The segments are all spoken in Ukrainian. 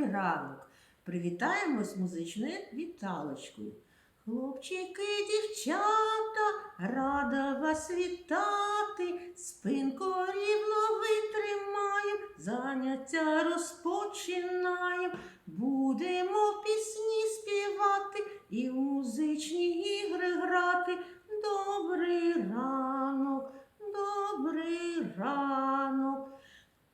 добрий ранок. Привітаємось музичною віталочкою. Хлопчики, дівчата, рада вас вітати. Спинку рівно витримаєм, заняття розпочинаєм. Будемо пісні співати і музичні ігри грати. Добрий ранок, добрий ранок.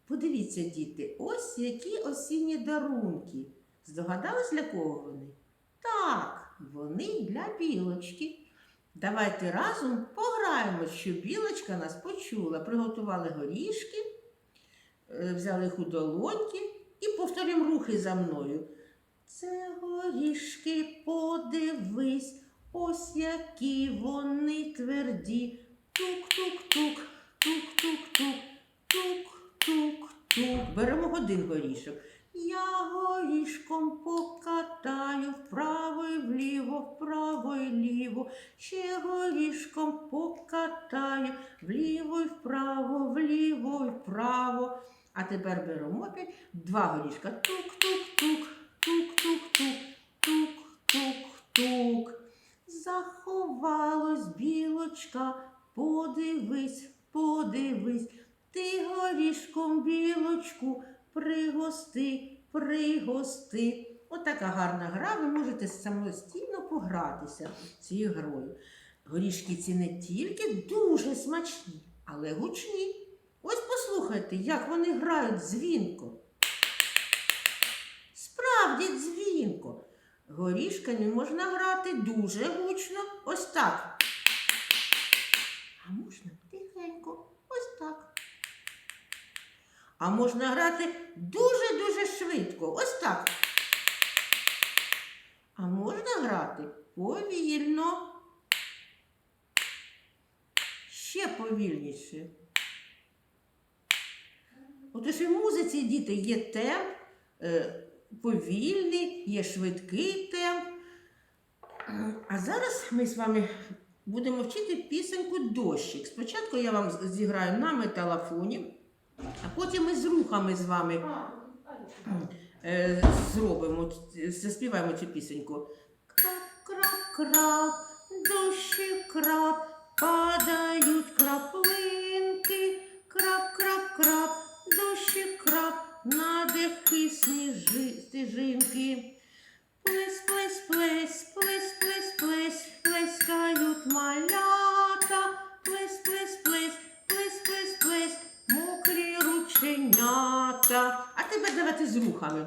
Подивіться, діти, ось які осінні дарунки. Здогадались, для кого вони? Так, вони для білочки. Давайте разом пограємо, що білочка нас почула. Приготували горішки, е, взяли їх у долоньки і повторюємо рухи за мною. Це горішки, подивись, ось які вони тверді. Тук-тук-тук, тук-тук-тук. Беремо один горішок. Я горішком покатаю вправо і вліво, вправо і ліво. Ще горішком покатаю вліво і вправо, вліво і вправо. А тепер беремо опять два горішка. Тук-тук-тук, тук-тук-тук, тук-тук-тук. Заховалась білочка, подивись, подивись. Ти горішком білочку пригости, пригости. Отака гарна гра, ви можете самостійно погратися цією грою. Горішки ці не тільки дуже смачні, але гучні. Ось послухайте, як вони грають дзвінко. Справді дзвінко. Горішками можна грати дуже гучно. Ось так. А можна тихенько, ось так. А можна грати дуже-дуже швидко. Ось так. А можна грати повільно. Ще повільніше. Отож і в музиці діти є темп, е, повільний, є швидкий темп. А зараз ми з вами будемо вчити пісеньку дощик. Спочатку я вам зіграю на металофоні, а потім ми з рухами з вами е, зробимо, заспіваємо цю пісеньку. Крап-крап-крап, дощі крап, падають краплинки, крап-крап-крап, дощі крап, на дехи стежинки. Плес, рученята. А тепер давайте рухами.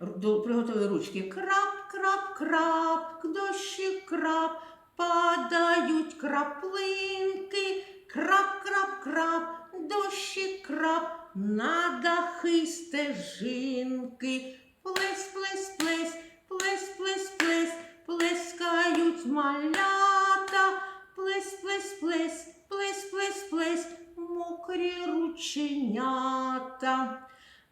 Ру- Приготували ручки. Крап, крап, крап, дощі крап, падають краплинки. Крап, крап, крап, дощі крап, на дахи стежинки. Плес, плес, плес, плес, плес, плес, плескають малята. Плес, плес, плес, плес, плес, плес, мокрі рученята.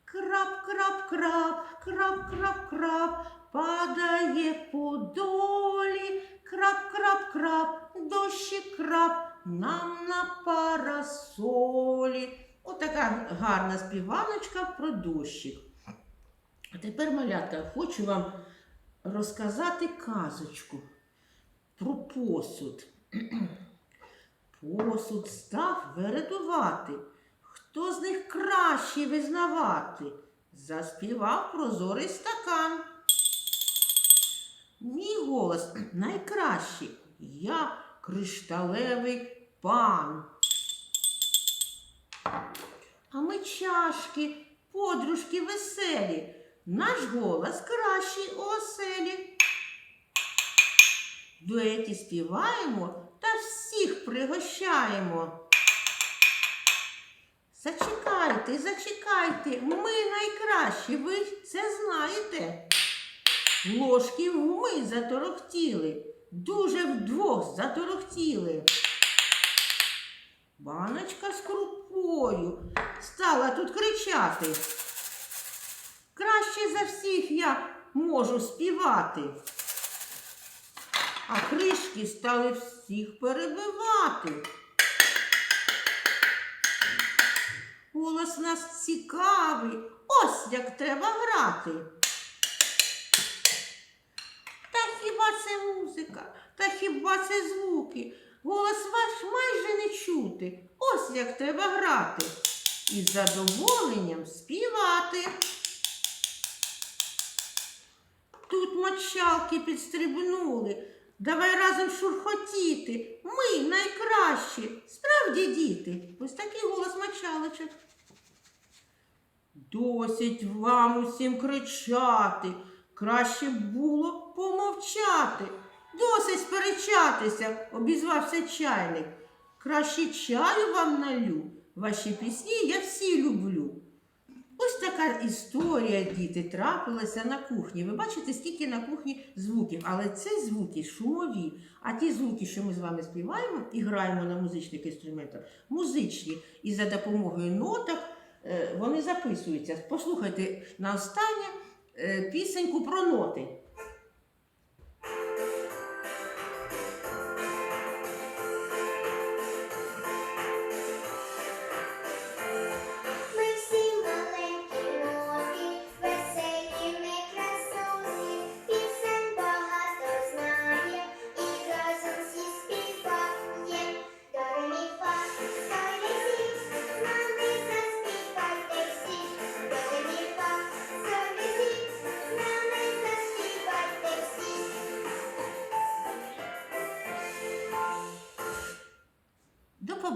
Крап, крап, крап, крап, крап, крап, падає по долі. Крап, крап, крап, дощі крап, нам на парасолі. Отака гарна співаночка про дощик. А тепер, малята, хочу вам розказати казочку про посуд. Посуд став вередувати. Хто з них кращий визнавати? Заспівав прозорий стакан. Мій голос найкращий. Я кришталевий пан. А ми чашки, подружки веселі. Наш голос кращий у оселі. Дуеті співаємо всіх пригощаємо. Зачекайте, зачекайте, ми найкращі, ви це знаєте. Ложки вмить заторохтіли, дуже вдвох заторохтіли. Баночка з крупою стала тут кричати. Краще за всіх я можу співати. А кришки стали всіх перебивати. Голос нас цікавий, Ось як треба грати. Та хіба це музика? Та хіба це звуки? Голос ваш майже не чути. Ось як треба грати. І з задоволенням співати. Тут мочалки підстрибнули. Давай разом шурхотіти. Ми найкращі. Справді, діти. Ось такий голос мочалочок. Досить вам усім кричати. Краще було помовчати. Досить сперечатися, обізвався чайник. Краще чаю вам налю. Ваші пісні я всі люблю. Ось така історія, діти, трапилася на кухні. Ви бачите, скільки на кухні звуків, але це звуки шумові. А ті звуки, що ми з вами співаємо і граємо на музичних інструментах, музичні. І за допомогою ноток е, вони записуються. Послухайте на останнє е, пісеньку про ноти.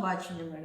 Побачення, малята.